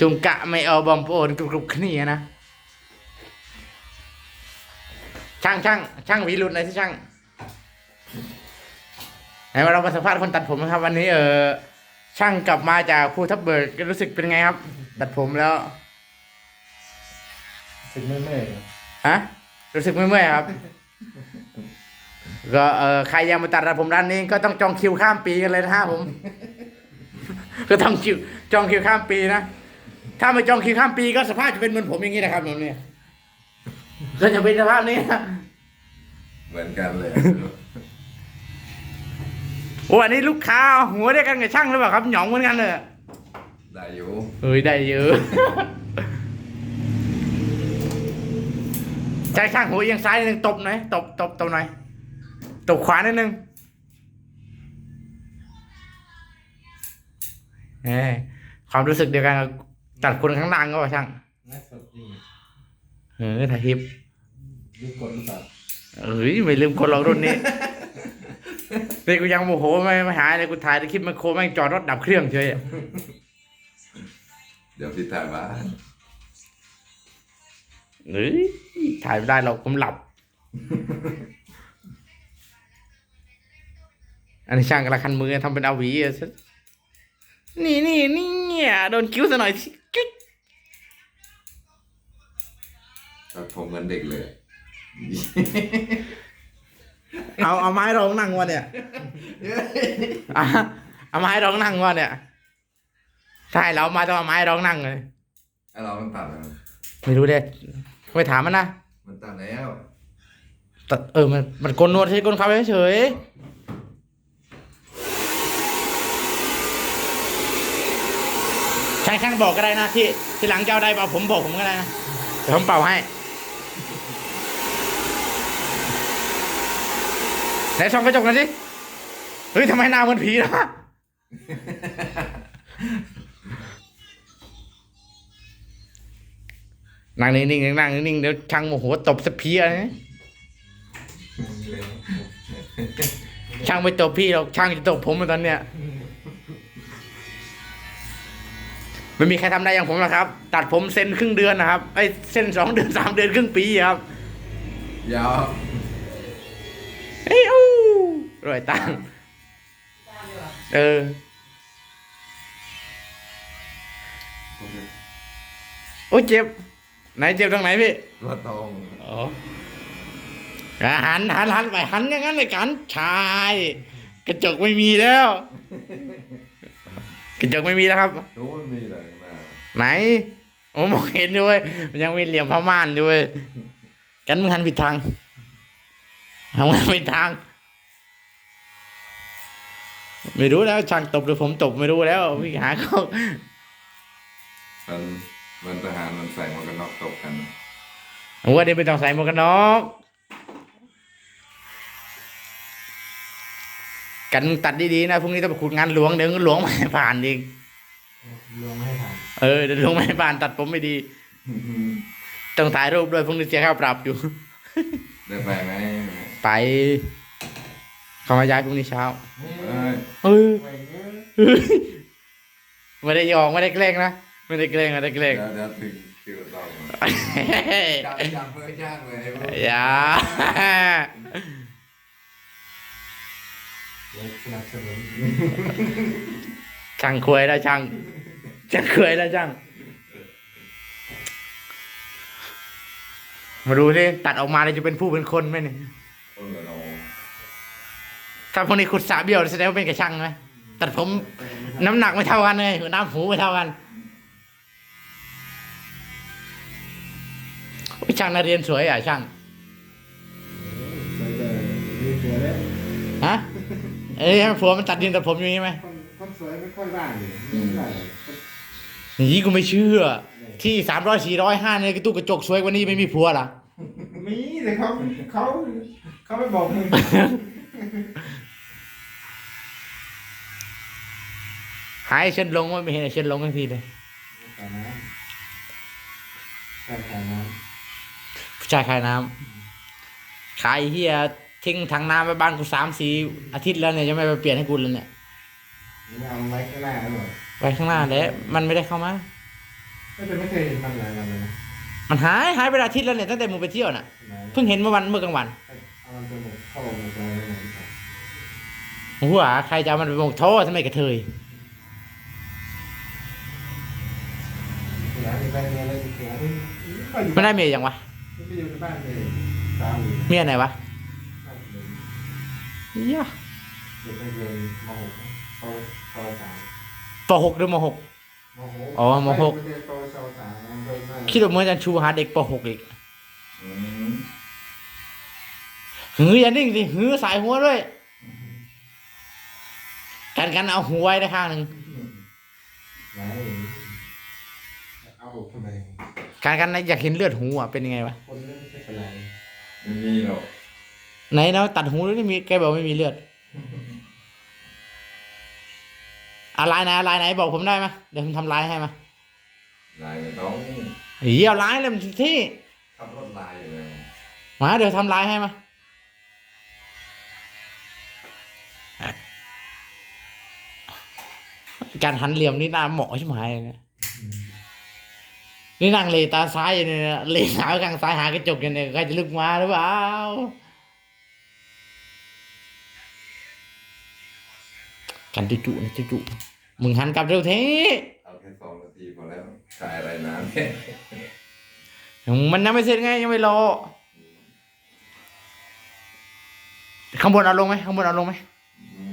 จุงกะไม่เอาบอมโอนกรุบๆขนี่นะ ช่างช่างช่างวีรุณอะไรที่ช่างไหนมาเรามาสัมภาษณ์คนตัดผมนะครับ วันนี้เออช่างกลับมาจากภูทับเบิกรู้สึกเป็นไงครับ ตัดผมแล้วสึกไม่เมื่อยฮะรู้สึกไม่เมื่อยครับก็เออใครยังมาตัดผมร้านนี้ก็ต้องจองคิวข้ามปีกันเลยนะฮะผม ก็ต้องคิวจองคิวข้ามปีนะ ถ้าไม่จองคิวข้ามปีก็สภาพจะเป็นเหมือนผมอย่างนี้นะครับแบบนี้ก็จะเป็นสภาพนี้นะเหมือนกันเลยโอ้อันนี้ลูกค้าหัวเดียวกันกับช่างหรือเปล่าครับหยองเหมือนกันเลยได้อยู่เฮ้ยได้เยอะใจช่างหัวเอียงซ้ายนิดนึงตบหน่อยตบตบตบหน่อยตบขวานิดนึง เอ้ยความรู้สึกเดียวกันกับตัดคนข้างล่างก็ว่าช่างน่าสดจริงเออถ่ายคลิปรีบกดหรือเปล่าเอ้ยไม่ลืมคนเรารุ่นนี้นี่กูยังโมโหไม่ไม่หายเลยกูถ่ายคลิปไมโครแม่งจอดรถดับเครื่องเฉยเดี๋ยวพี่ถ่ายบ้านเฮ้ยถ่ายไม่ได้หรอกผมหลับ อันนี้ช่างกระคันมือทำเป็นอาหวีอะซะ นี่นี่นี่เนี่ยโดนคิ้วซะหน่อยสิจุ๊ดตัดผมเหมือนเด็กเลย เอาเอาไม้รองนั่งวะเนี่ยอะเอาไม้รองนั่งวะเนี่ยใช่เรามาต้องเอาไม้รองนั่งเลยไอ้เรามันตัดแล้วไม่รู้เด็ไปถามมันนะมันตัดแล้ว แต่เออมันมันโกนหนวดใช่โกนเขาเฉย ช่างช่างบอกก็ได้นะที่ที่หลังเจ้าได้เปล่าผมบอกผมก็ได้นะเดี๋ยวผมเป่าให้ไหนส่องกระจกหน่อยสิเฮ้ยทำไมหน้าเหมือนผีนะนั่งนิ่งๆนั่งนิ่งๆเดี๋ยวช่างโมโหตบสะเพียนะช่างไม่ตบพี่หรอกช่างจะตบผมตอนเนี้ย ไม่มีใครทำได้อย่างผมหรอกครับ ตัดผมเส้นครึ่งเดือนนะครับไอ้ยเส้นสองเดือนสามเดือนครึ่งปีครับยาวเฮ้ยอู้รวยตังค์เออโอ้ยเจ็บ ไหนเจ็บตรงไหนพี่ตัวตรงอ๋ออะหันหันหันไปหันอย่างนั้นเลยกันชาย กระจกไม่มีแล้ว กระจกไม่มีแล้วครับโน้นมีเลยมาไหนโอ้มองเห็นด้วย มันยังมีเหลี่ยมพม่านด้วย กันมึงหันผิดทางทำงานผิดทาง ไม่รู้แล้วช่างตบหรือผมตบไม่รู้แล้วพี่หาเขามันมันทหารมันใส่หมวกกันน็อกตบกันผมว่าเดี๋ยวไปต้องใส่หมวกกันน็อก กันมึงตัดดีๆนะพรุ่งนี้ต้องไปขุดงานหลวงเดี๋ยวหลวงไม่ให้ผ่านอีกลงให้ผ่านเออเดี๋ยวหลวงไม่ให้ผ่านตัดผมไม่ดีต้องถ่ายรูปด้วยพรุ่งนี้เสียค่าปรับอยู่ได้ไปไหมไปเขามาย้ายพรุ่งนี้เช้าเอ้ยเออไปเยอะไม่ได้ยองไม่ได้แกล้งนะไม่ได้แกล้งไม่ได้แกล้งเดี๋ยวเดี๋ยวถึงคิวต้องจับจับเพื่อย่างเลยไอ้พวกอย่าเดี๋ยว สนุนช่างควยแล้วช่างช่างควยแล้วช่าง มาดูสิตัดออกมาเลยจะเป็นผู้เป็นคนไหมเนี่ยเออเราถ้าพวกนี้ขุดสาเบี้ยวแสดงว่าเป็นกระช่างไหมตัดผมน้ำหนักไม่เท่ากันเลยน้ำหูไม่เท่ากันช่างนักเรียนสวยอะช่าง เอ้ยผัวมันตัดดินตัดผมอย่างนี้ไหมคนคนสวยไม่ค่อยว่างเลยไม่ใช่นี่กูไม่เชื่อ ที่สามร้อยสี่ร้อยห้าในกระตู้กระจกสวยกว่านี้ไม่มีผัวเหรอมีแต่เขาเขาเขาไม่บอกมึงหายเช่นลงว่าไม่เห็นไอ้เช่นลงทันทีเลยขายน้ำใช่ขายน้ผู้ชายขายน้ำขายเฮีย ทิ้งถังน้ำไปบ้านกูสามสี่อาทิตย์แล้วเนี่ยยังไม่ไปเปลี่ยนให้กูเลยเนี่ยำไม่เอาไว้ข้างหน้าหรอกไปข้างหน้าแล้วมันไม่ได้เข้ามาก็จะไม่เคยเห็นมันหลายวันเลยนะมันหายหายไปอาทิตย์แล้วเนี่ยตั้งแต่มึงไปเที่ยวน่ะไหนเพิ่งเห็นเมื่อวันเมื่อกลางวันเอามันไปหมกเข้าหมกอะไรหมกอะไรหัวใครจะเอามันไปหมกโทษทำไมกระเทยเสียในบ้านเมียอะไรเสียที่ก็อยู่ไม่ได้เมียยังวะที่ไปอยู่ในบ้านเลยสาวอยู่เมียไหนวะบ้านเลย เหี้ยเด็กนักเรียนม .6 เขาเขาสามปหกหรือมหก ม .6 อ๋อมหกเรียนปชสามมันก็ไม่คิดว่าเมื่อจันชูหาเด็กปหกอีกอืมหืออย่านิ่งสิหือสายหัวด้วย กันกันเอาหัวไว้ได้ข้างหนึ่งไหนเอาทำไมการกันอยากเห็นเลือดหูอะเป็นยังไงวะคนเล่นไม่เป็นไร ไม่มีหรอก ไหนเราตัดหูแล้วไม่มีแกบอกไม่มีเลือดอะลายไหนอะลายไหนบอกผมได้ไหมเดี๋ยวผมทำลายให้มาลายไม่ต้องเหี้ยลายเลยมันที่ขับรถลายอยู่เลยมาเดี๋ยวทำลายให้มาการหันเหลี่ยมนี่หน้าเหมาะใช่ไหมเนี่ยนี่นั่งเลตาซ้ายอยู่เนี่ยนะเลสาวข้างซ้ายหากระจกอยู่เนี่ยใครจะลุกมาหรือเปล่า กันจุๆนะจุๆมึงหันกลับเร็วเทเอาแค่สองนาทีพอแล้วขายอะไรนานเนี่ยมันยังไม่เสร็จไงยังไม่รอข้างบนเอาลงไหมข้างบนเอาลงไหมอืม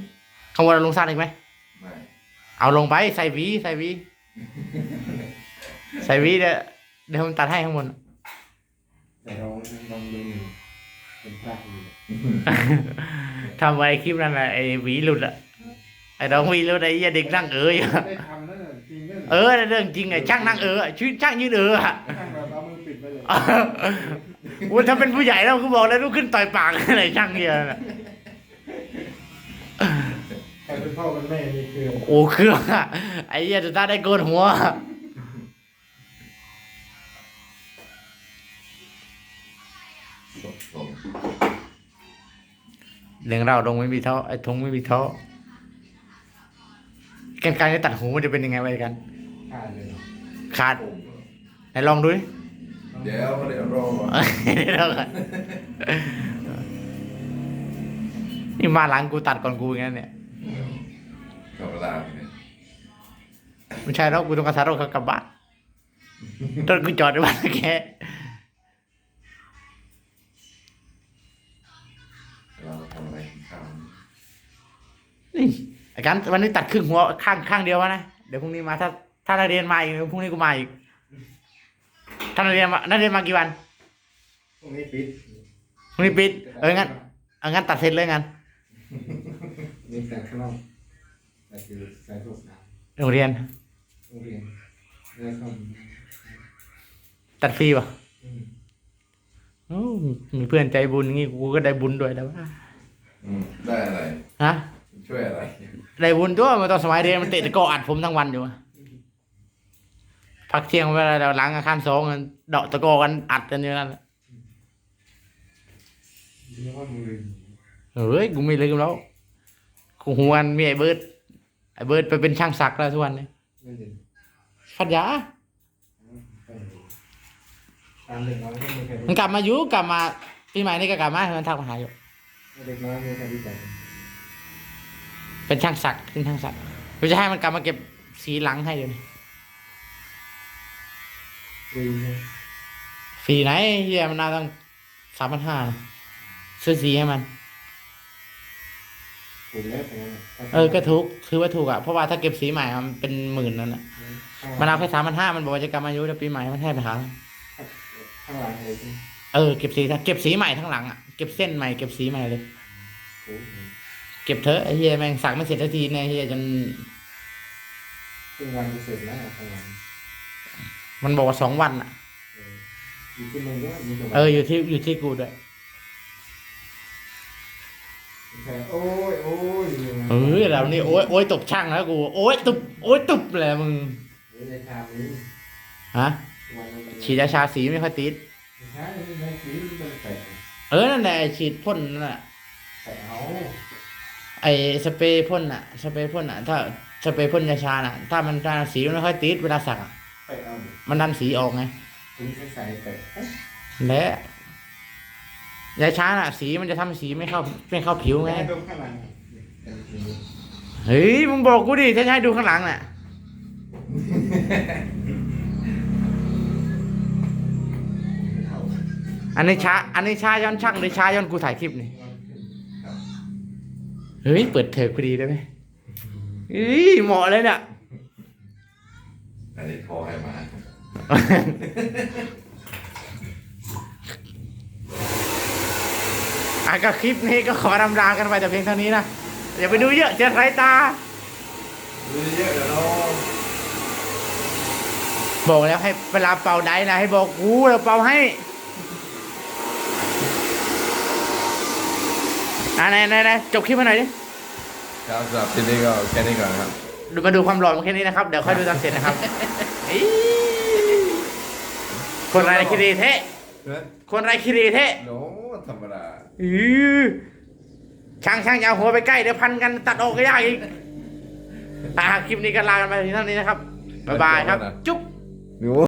ข้างบนเอาลงสั้นอีกไหมไม่เอาลงไปใส่หวีใส่หวีใส่หวีเดี๋ยวเดี๋ยวผมตัดให้ข้างบนแต่เราลองดูหนึ่งเป็นพระอยู่ทำไว้คลิปนั้นแหละไอ้หวีหลุดอะ ไอ้น้องหวีหลุดไอ้เหี้ยเด็กนั่งเอ๋ยอะได้ทำนั่นน่ะจริงนั่นเออเรื่องจริงไอ้ช่างนั่งเอ๋อชื่อช่างยืนเอ๋ออะช่างแบบเอามือปิดไปเลยโอ้ยถ้าเป็นผู้ใหญ่แล้วก็บอกแล้วลุกขึ้นต่อยปากอะไรช่างเหี้ยน่ะใครเป็นพ่อเป็นแม่นี่คือโอ้เครื่องอะไอ้เหี้ยจะได้โกนหัวลงเรื่องเราลงไม่มีท่อไอ้ทงไม่มีท่อ กันการจะตัดหูมันจะเป็นยังไงไว้กันขาดเลยเนาะขาดผมไหนลองดูดิเดี๋ยวเดี๋ยวรอเดี๋ยวก่อนนี่มาหลังกูตัดก่อนกูอย่างนั้นเนี่ยธรรมดาเนี่ยไม่ใช่แล้วกูต้องกระสารถเขากลับบ้านรถกูจอดในบ้านแกเราทำอะไรข้าวนี่ไอ้ กันวันนี้ตัดครึ่งหัวข้างข้างเดียววะนะ เดี๋ยวพรุ่งนี้มาถ้าถ้านักเรียนมาอีกพรุ่งนี้กูมาอีก ถ้านักเรียนมานักเรียนมากี่วันตรงนี้ปิดพรุ่งนี้ปิด เอองั้นเอางั้นตัดเสร็จเลยงั้นนี่แต่ข้างนอกแต่คือใส่ถุงน้โรงเรียนำโรงเรียนแล้วก็ตัดฟรีป่ะอืมโอ้มีเพื่อนใจบุญงี้กูก็ได้บุญด้วยแล้วว่า อืมได้อะไร ฮะ ช่วยอะไรได้บุญตัวมาตอนสมัยเรียนมันเตะตะกร้ออัดผมทั้งวันอยู่อะพักเที่ยงเวลาเราล้างอาคารสองกันเดาะตะกร้อกันอัดกันอยู่นั่นแหละเรียกว่ามือเฮ้ยกูไม่ลืมแล้วกูหวนมีไอ้เบิร์ดไอ้เบิร์ดไปเป็นช่างศักดิ์แล้วทุกวันนี้ไม่เห็นพัทยาตามเด็กน้อยก็มีใครมันกลับมาอยู่กลับมาปีใหม่นี่ก็กลับมามันทักมาหาอยู่ เด็กน้อยมีใครรู้จัก เป็นช่างศักดิ์เป็นช่างศักดิ์กูจะให้มันกลับมาเก็บสีหลังให้เดี๋ยวนี้ฟรีใช่ฟรีไหนเฮียมันน่าต้องสามพันห้าซื้อสีให้มันถูกแล้วแต่เออก็ถูกถือว่าถูกอะเพราะว่าถ้าเก็บสีใหม่มันเป็นหมื่นนั่นแหละมันเอาแค่สามพันห้ามันบอกว่าจะกลับมาอายุแล้วปีใหม่มันให้ไปหาข้างหลังเลยใช่ไหมเออเก็บสีเก็บสีใหม่ทั้งหลังอะเก็บเส้นใหม่เก็บสีใหม่เลยโอ้โห เก็บเถอะไอ้เฮียแม่งสักไม่เสร็จสักทีเนี่ยไอ้เฮียจนครึ่งวันจะเสร็จแล้วข้างหลังมันบอกว่าสองวันอะเอออยู่ที่มึงด้วยมึงจะเอออยู่ที่อยู่ที่กูด้วยแค่โอ้ยโอ้ยเออเรานี่โอ้ยโอ้ยตบช่างแล้วกู โอ้ยตุบโอ้ยตุบเลยมึงเฮ้ยในชามนี้ฮะวันนี้ฉีดยาชาสีไม่ค่อยติดใช่ในสีมันเป็นแปะเออนั่นแหละไอ้ฉีดพ่นนั่นแหละแปะเอา ไอ้สเปรย์พ่นอะสเปรย์พ่นอะถ้าสเปรย์พ่นยาชาน่ะ ถ้ามันถ้าสีมันไม่ค่อยติดเวลาสักอะเไปเอาดิมันดันสีออกไงถึงจะใส่ไปเอ๊ะและยาช้าน่ะ สีมันจะทำให้สีไม่เข้าไม่เข้าผิวไงแม่ดูข้างหลังเป็นสีเฮ้ยมึงบอกกูดิฉันจะให้ดูข้างหลังน่ะเท่าอันนี้ช้าอันนี้ช้าย้อนช่างหรือช้าย้อนกูถ่ายคลิปนี่ เฮ้ย เปิดเถิกพอดีได้ไหมเฮ้ยเหมาะเลยเนี่ยอันนี้พอให้มา อะก็คลิปนี้ก็ขอรำลากันไปแต่เพียงเท่านี้นะอย่าไปดูเยอะเจอสายตา ดูเยอะเดี๋ยวเราบอกแล้วให้เวลาเป่าได้นะให้บอกกูเราเป่าให้ อะไหนไหนไหนจบคลิปมาหน่อยดิครับสำหรับที่นี้ก็แค่นี้ก่อนครับดูมาดูความหล่อมาแค่นี้นะครับ เดี๋ยวค่อยดูตอนเสร็จนะครับอี๋คนไรคิรีเทะคนไรคิรีเทะโนธรรมดาอือช่างช่างอย่าเอาหัวไปใกล้เดี๋ยวพันกันตัดออกก็ยากอีกอะคลิปนี้ก็ลากันไปเพียงเท่านี้นะครับบ๊ายบายครับ จุ๊บหนู